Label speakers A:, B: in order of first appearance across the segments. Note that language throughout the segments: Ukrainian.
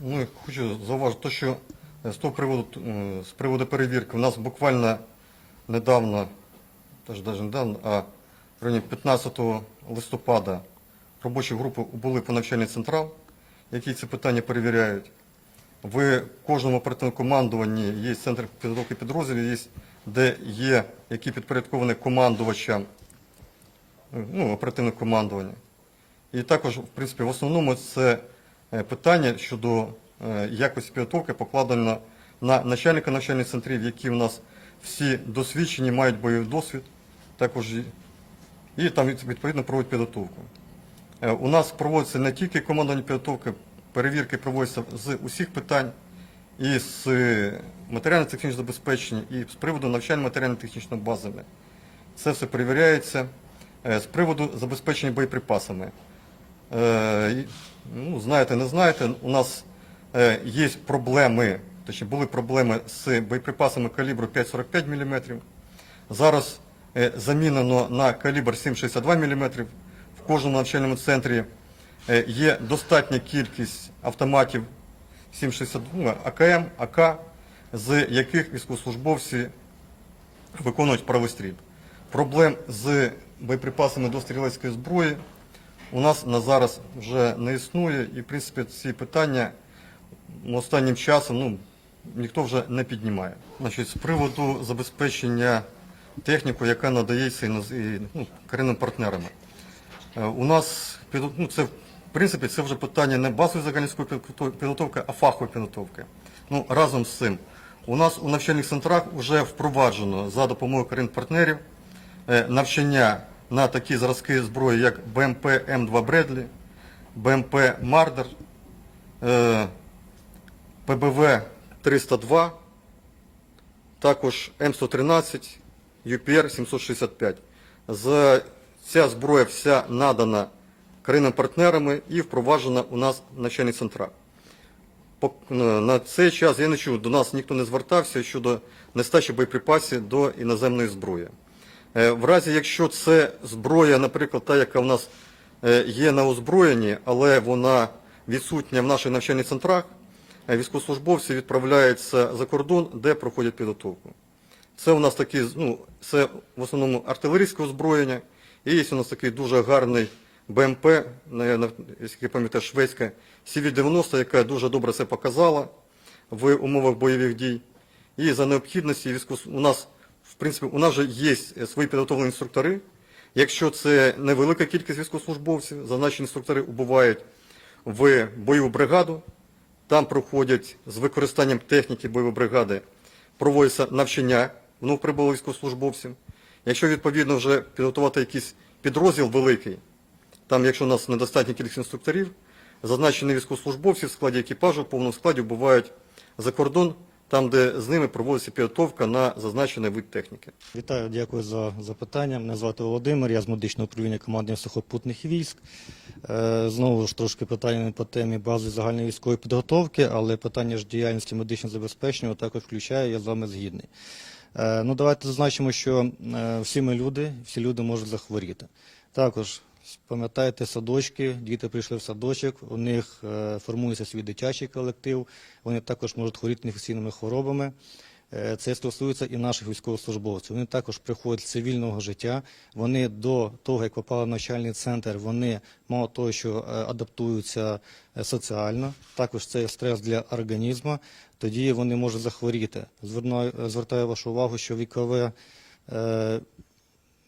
A: Ну, хочу зауважити, що е, з того приводу, е, з приводу перевірки, у нас буквально недавно, теж навіть недавно, а в районі 15 листопада робочі групи були по навчальний централ, які ці питання перевіряють. В кожному оперативному командуванні є центр підготовки підрозділів, є, де є, які підпорядковані командувачам е, ну, оперативне командування. І також, в принципі, в основному це питання щодо е, якості підготовки покладено на начальника навчальних центрів, які у нас всі досвідчені, мають бойовий досвід, також і, там відповідно проводять підготовку. Е, У нас проводиться не тільки командування підготовки, перевірки проводяться з усіх питань, і з е, матеріально-технічного забезпечення, і з приводу навчання матеріально-технічної бази. Це все перевіряється. Е, З приводу забезпечення боєприпасами. Е, Ну, знаєте, не знаєте, у нас е, є проблеми, точніше були проблеми з боєприпасами калібру 5,45 мм. Зараз е, замінено на калібр 7,62 мм. В кожному навчальному центрі є достатня кількість автоматів 7,62 ну, АКМ, АК, з яких військовослужбовці виконують правостріб. Проблем з боєприпасами до стрілецької зброї у нас на зараз вже не існує, і в принципі ці питання останнім часом ну, ніхто вже не піднімає. Значить, з приводу забезпечення техніку, яка надається і, ну, корінними партнерами. Е, У нас ну, це в принципі це вже питання не базової загальницької підготовки, а фахової підготовки. Ну, разом з цим, у нас у навчальних центрах вже впроваджено за допомогою корінних партнерів е, навчання на такі зразки зброї, як БМП М2 Бредлі, БМП Мардер, е, ПБВ 302, також М113, UPR 765. Ця зброя вся надана країнам партнерами і впроваджена у нас в центрах. Е, На цей час я не чув, до нас ніхто не звертався щодо нестачі боєприпасів до іноземної зброї. Е, В разі, якщо це зброя, наприклад, та, яка в нас е, є на озброєнні, але вона відсутня в наших навчальних центрах, е, військовослужбовці відправляються за кордон, де проходять підготовку. Це у нас такі, ну, це в основному артилерійське озброєння. І є у нас такий дуже гарний БМП, якщо я пам'ятаю, шведська CV-90, яка дуже добре це показала в умовах бойових дій. І за необхідності у нас, принципі, у нас вже є свої підготовлені інструктори. Якщо це невелика кількість військовослужбовців, зазначені інструктори убувають в бойову бригаду, там проходять з використанням техніки бойової бригади, проводяться навчання новоприбулих військовослужбовців. Якщо відповідно вже підготувати якийсь підрозділ великий, там, якщо у нас недостатня кількість інструкторів, зазначені військовослужбовці в складі екіпажу, в повному складі бувають за кордон, там, де з ними проводиться підготовка на зазначений вид техніки.
B: Вітаю, дякую за запитання. Мене звати Володимир, я з медичного управління командування сухопутних військ. Е, Знову ж трошки питання по темі бази загальної військової підготовки, але питання ж діяльності медичного забезпечення також включає, я з вами згідний. Е, Ну, давайте зазначимо, що е, всі ми люди, всі люди можуть захворіти. Також пам'ятаєте садочки, діти прийшли в садочок, у них е, формується свій дитячий колектив, вони також можуть хворіти інфекційними хворобами. Е, Це стосується і наших військовослужбовців. Вони також приходять з цивільного життя. Вони до того, як попали в навчальний центр, вони мало того, що е, адаптуються соціально. Також це стрес для організму. Тоді вони можуть захворіти. Звертаю вашу увагу, що вікове.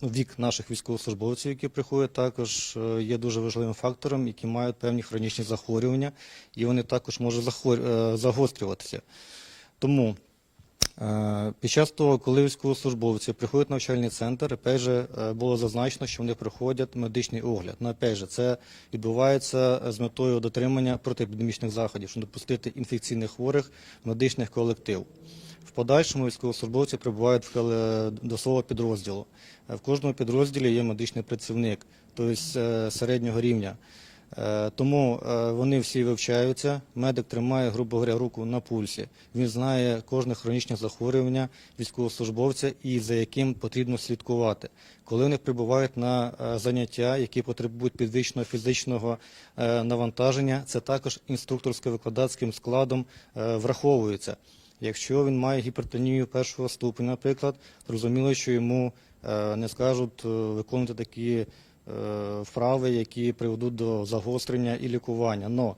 B: Вік наших військовослужбовців, які приходять, також е, є дуже важливим фактором, які мають певні хронічні захворювання, і вони також можуть захворю- е, загострюватися. Тому Е, Під час того, коли військовослужбовці приходять в навчальний центр, опять же, було зазначено, що вони проходять медичний огляд. Ну, опять же, це відбувається з метою дотримання протиепідемічних заходів, щоб допустити інфекційних хворих в медичний колектив. В подальшому військовослужбовці прибувають кал- до свого підрозділу. Е, В кожному підрозділі є медичний працівник, тобто е, середнього рівня. Е, Тому е, вони всі вивчаються. Медик тримає, грубо говоря, руку на пульсі. Він знає кожне хронічне захворювання військовослужбовця і за яким потрібно слідкувати. Коли вони прибувають на е, заняття, які потребують підвищеного фізичного е, навантаження, це також інструкторсько-викладацьким складом е, враховується. Якщо він має гіпертонію першого ступеня, наприклад, зрозуміло, що йому е, не скажуть е, виконувати такі е, вправи, які приведуть до загострення і лікування. Но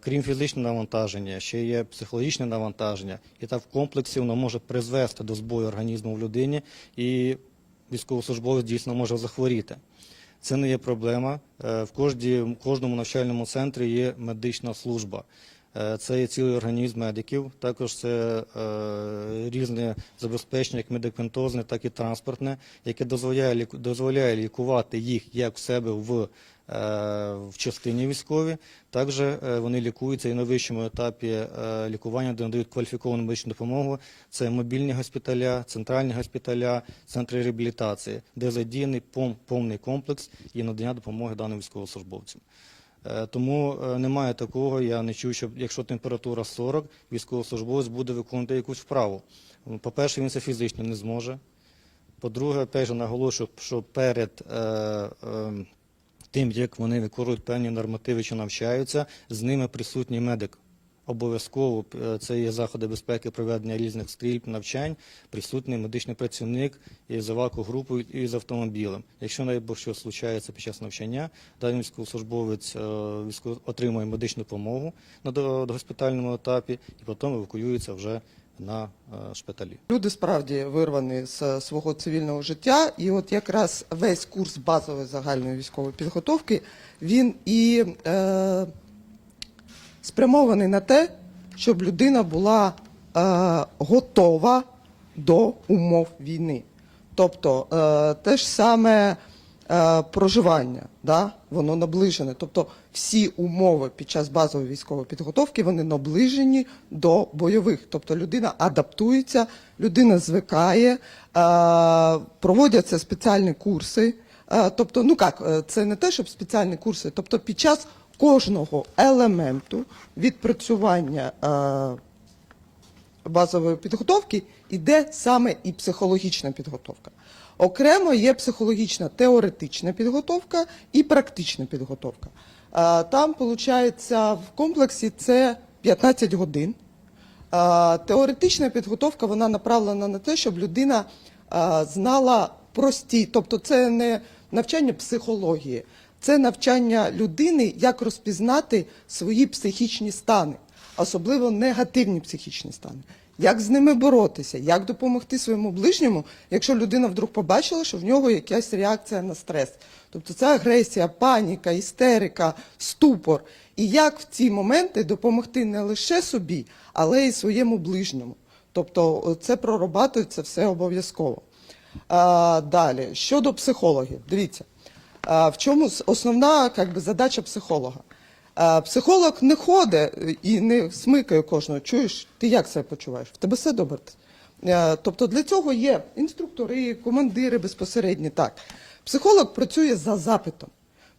B: крім фізичного навантаження, ще є психологічне навантаження, і так в комплексі воно може призвести до збою організму в людині, і військовослужбовець дійсно може захворіти. Це не є проблема. В кожному навчальному центрі є медична служба. Е, Це є цілий організм медиків. Також це е, різне забезпечення, як медикаментозне, так і транспортне, яке дозволяє, ліку- дозволяє лікувати їх як в себе в, е, в частині військовій. Також е, вони лікуються і на вищому етапі е, лікування, де надають кваліфіковану медичну допомогу. Це мобільні госпіталя, центральні госпіталя, центри реабілітації, де задіяний повний комплекс і надання допомоги даним військовослужбовцям. Е, Тому е, немає такого, я не чув, що якщо температура 40, військовослужбовець буде виконувати якусь вправу. По-перше, він це фізично не зможе. По-друге, теж наголошую, що перед е, е, тим, як вони виконують певні нормативи чи навчаються, з ними присутній медик. Обов'язково е, це є заходи безпеки проведення різних стрільб, навчань, присутній медичний працівник із евакугрупою і з автомобілем. Якщо Бог що случається під час навчання, даний військовослужбовець е, отримує медичну допомогу на госпітальному етапі і потім евакуюється вже на е, шпиталі.
C: Люди справді вирвані з свого цивільного життя, і от якраз весь курс базової загальної військової підготовки він і е, спрямований на те, щоб людина була е, готова до умов війни. Тобто е, те ж саме е, проживання, да, воно наближене. Тобто всі умови під час базової військової підготовки вони наближені до бойових. Тобто людина адаптується, людина звикає, е, проводяться спеціальні курси. Е, тобто, ну як, е, це не те, щоб спеціальні курси, тобто під час кожного елементу відпрацювання. Е, базової підготовки йде саме і психологічна підготовка. Окремо є психологічна теоретична підготовка і практична підготовка. Е, Там, виходить, в комплексі це 15 годин. Е, Теоретична підготовка вона направлена на те, щоб людина знала прості, тобто це не навчання психології, це навчання людини, як розпізнати свої психічні стани, особливо негативні психічні стани. Як з ними боротися, як допомогти своєму ближньому, якщо людина вдруг побачила, що в нього якась реакція на стрес. Тобто це агресія, паніка, істерика, ступор. І як в ці моменти допомогти не лише собі, але й своєму ближньому. Тобто це прорабатується все обов'язково. Далі, щодо психологів, дивіться, в чому основна как би, задача психолога? Психолог не ходить і не смикає кожного. Чуєш, ти як себе почуваєш? В тебе все добре. Е, Тобто для цього є інструктори, командири безпосередні. Так, психолог працює за запитом.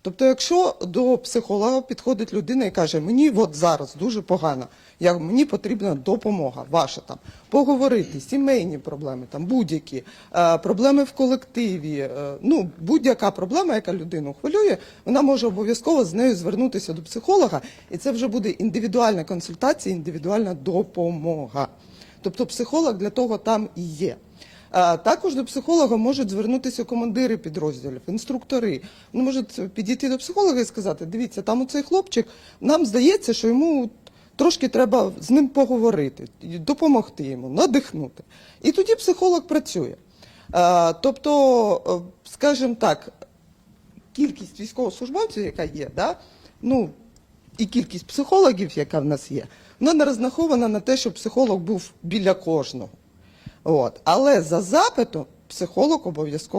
C: Тобто, якщо до психолога підходить людина і каже, мені от зараз дуже погано, я, мені потрібна допомога, ваша там, поговорити, сімейні проблеми, там будь-які, е, проблеми в колективі, е, ну будь-яка проблема, яка людину хвилює, вона може обов'язково з нею звернутися до психолога, і це вже буде індивідуальна консультація, індивідуальна допомога. Тобто психолог для того там і є. Також до психолога можуть звернутися командири підрозділів, інструктори. Вони можуть підійти до психолога і сказати: дивіться, там оцей хлопчик, нам здається, що йому трошки треба з ним поговорити, допомогти йому, надихнути. І тоді психолог працює. Тобто, е, скажімо так, кількість військовослужбовців, яка є, да, ну, і кількість психологів, яка в нас є, вона не розрахована на те, щоб психолог був біля кожного. От. Але за запитом психолог обов'язково.